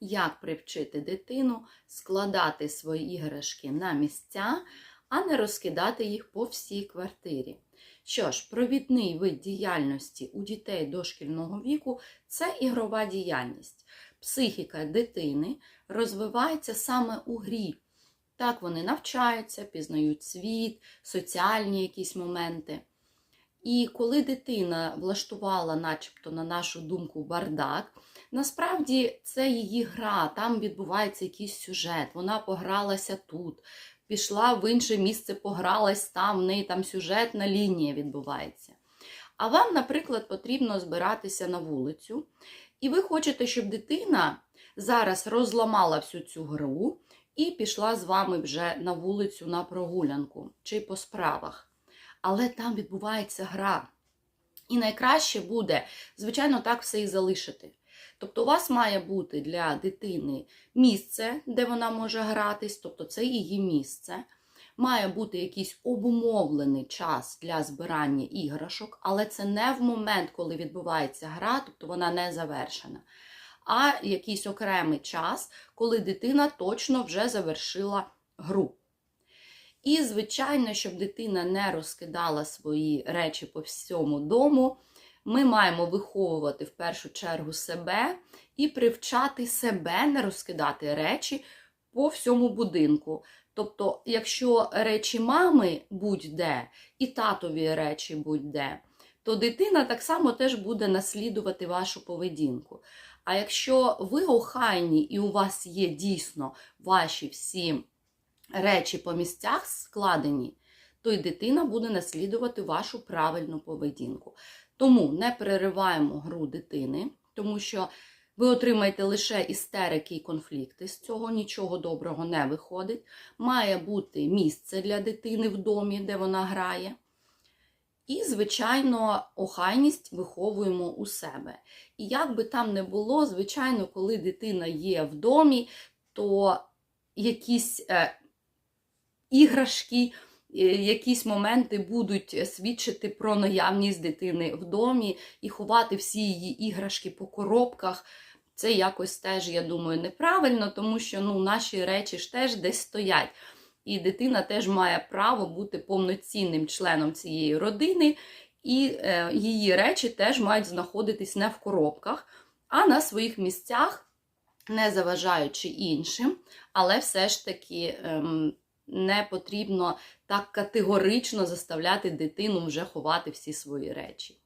як привчити дитину складати свої іграшки на місця, а не розкидати їх по всій квартирі. Що ж, провідний вид діяльності у дітей дошкільного віку це ігрова діяльність. Психіка дитини розвивається саме у грі. Так вони навчаються, пізнають світ, соціальні якісь моменти. І коли дитина влаштувала, начебто, на нашу думку, бардак, насправді це її гра, там відбувається якийсь сюжет, вона погралася тут, пішла в інше місце, погралась там, в неї там сюжетна лінія відбувається. А вам, наприклад, потрібно збиратися на вулицю, і ви хочете, щоб дитина зараз розламала всю цю гру і пішла з вами вже на вулицю на прогулянку чи по справах. Але там відбувається гра. І найкраще буде, звичайно, так все і залишити. Тобто, у вас має бути для дитини місце, де вона може гратись, тобто це її місце. Має бути якийсь обумовлений час для збирання іграшок, але це не в момент, коли відбувається гра, тобто вона не завершена, а якийсь окремий час, коли дитина точно вже завершила гру. І, звичайно, щоб дитина не розкидала свої речі по всьому дому, ми маємо виховувати в першу чергу себе і привчати себе не розкидати речі по всьому будинку. Тобто, якщо речі мами будь-де і татові речі будь-де, то дитина так само теж буде наслідувати вашу поведінку. А якщо ви охайні і у вас є дійсно ваші всі речі по місцях складені, то й дитина буде наслідувати вашу правильну поведінку. Тому не перериваємо гру дитини, тому що ви отримаєте лише істерики і конфлікти. З цього нічого доброго не виходить. Має бути місце для дитини в домі, де вона грає. І, звичайно, охайність виховуємо у себе. І як би там не було, звичайно, коли дитина є в домі, то якісь е, іграшки, е, якісь моменти будуть свідчити про наявність дитини в домі і ховати всі її іграшки по коробках. Це якось теж, я думаю, неправильно, тому що ну, наші речі ж теж десь стоять. І дитина теж має право бути повноцінним членом цієї родини, і е, її речі теж мають знаходитись не в коробках, а на своїх місцях, не заважаючи іншим, але все ж таки ем, не потрібно так категорично заставляти дитину вже ховати всі свої речі.